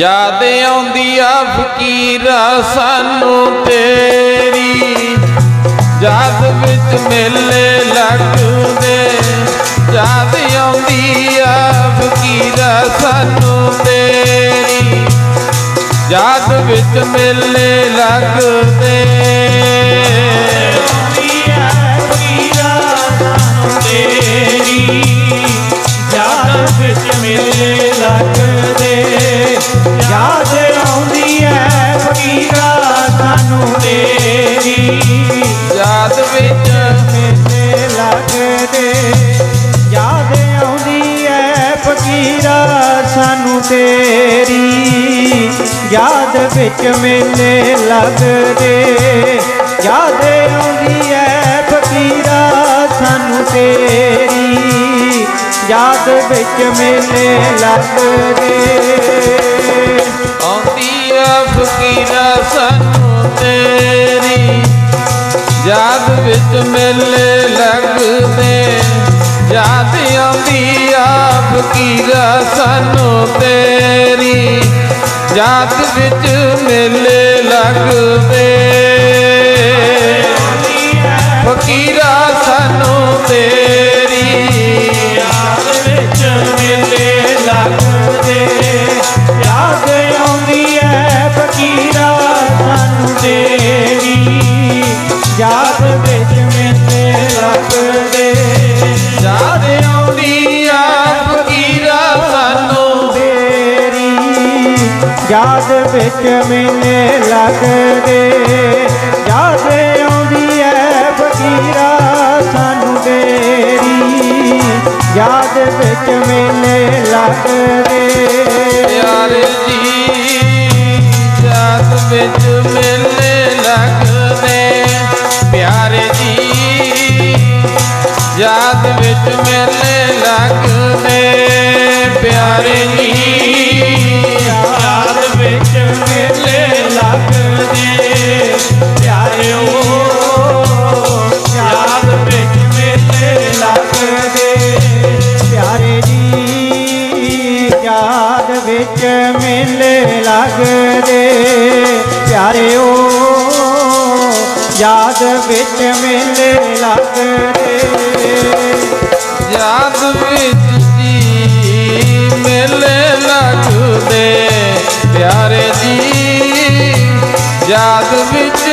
ਯਾਦ ਆਉਂਦੀ ਆ ਫਕੀਰਾ ਸਾਨੂੰ ਤੇਰੀ। ਯਾਦ ਵਿੱਚ ਮੇਲੇ ਲੱਗਦੇ। ਯਾਦ ਆਉਂਦੀ ਆ ਫਕੀਰਾ ਸਾਨੂੰ ਤੇਰੀ। ਯਾਦ ਵਿੱਚ ਮੇਲੇ ਲੱਗਦੇ। ਐ ਸਾਨੂੰ ਤੇਰੀ ਯਾਦ ਵਿੱਚ ਮੇਲੇ ਲੱਗਦੇ। ਯਾਦ ਆਉਂਦੀ ਐ ਫਕੀਰਾ ਸਾਨੂੰ ਤੇਰੀ ਯਾਦ ਵਿੱਚ ਮੇਲੇ ਲੱਗਦੇ। ਆਉਂਦੀ ਆ ਫਕੀਰਾ ਸਾਨੂੰ ਤੇਰੀ ਯਾਦ ਵਿੱਚ ਮੇਲੇ ਲੱਗਦੇ। ਯਾਦ ਆਉਂਦੀ ਆ ਫਕੀਰਾ ਸਾਨੂੰ ਤੇਰੀ ਯਾਦ ਵਿੱਚ ਮੇਲੇ ਲੱਗਦੇ। ਫਕੀਰਾ ਸਾਨੂੰ ਤੇਰੀ ਯਾਦ ਵਿੱਚ ਮੇਲੇ ਲੱਗਦੇ। ਯਾਦ ਆਉਂਦੀ ਐ ਫਕੀਰਾ ਸਾਨੂੰ ਤੇਰੀ ਯਾਦ ਵਿੱਚ ਯਾਦ ਵਿੱਚ ਮੇਲੇ ਲੱਗਦੇ ਯਾਦ ਆਉਂਦੀ ਐ ਫਕੀਰਾ ਸਾਨੂੰ ਤੇਰੀ ਯਾਦ ਵਿੱਚ ਮੇਲੇ ਲੱਗਦੇ। ਪਿਆਰੇ ਜੀ ਯਾਦ ਵਿੱਚ ਵਿੱਚ ਮੇਲੇ ਲੱਗਦੇ। ਪਿਆਰਿਓ, ਯਾਦ ਵਿੱਚ ਮੇਲੇ ਲੱਗਦੇ। ਯਾਦ ਵਿੱਚ ਜੀ ਮੇਲੇ ਲੱਗਦੇ। ਪਿਆਰੇ ਜੀ, ਯਾਦ ਵਿੱਚ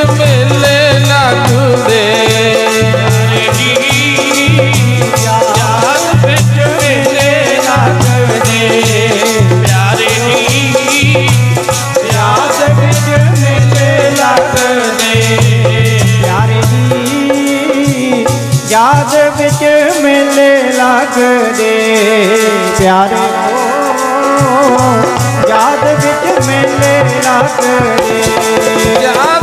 ਯਾਦ ਵਿੱਚ ਮੇਲੇ ਲੱਗਦੇ। ਪਿਆਰੇ ਯਾਦ ਵਿੱਚ ਮੇਲੇ ਲੱਗਦੇ। ਯਾਦ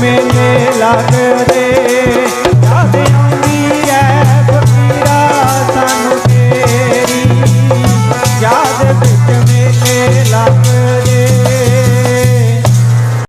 ਮੇਲੇ ਲੱਗਦੇ।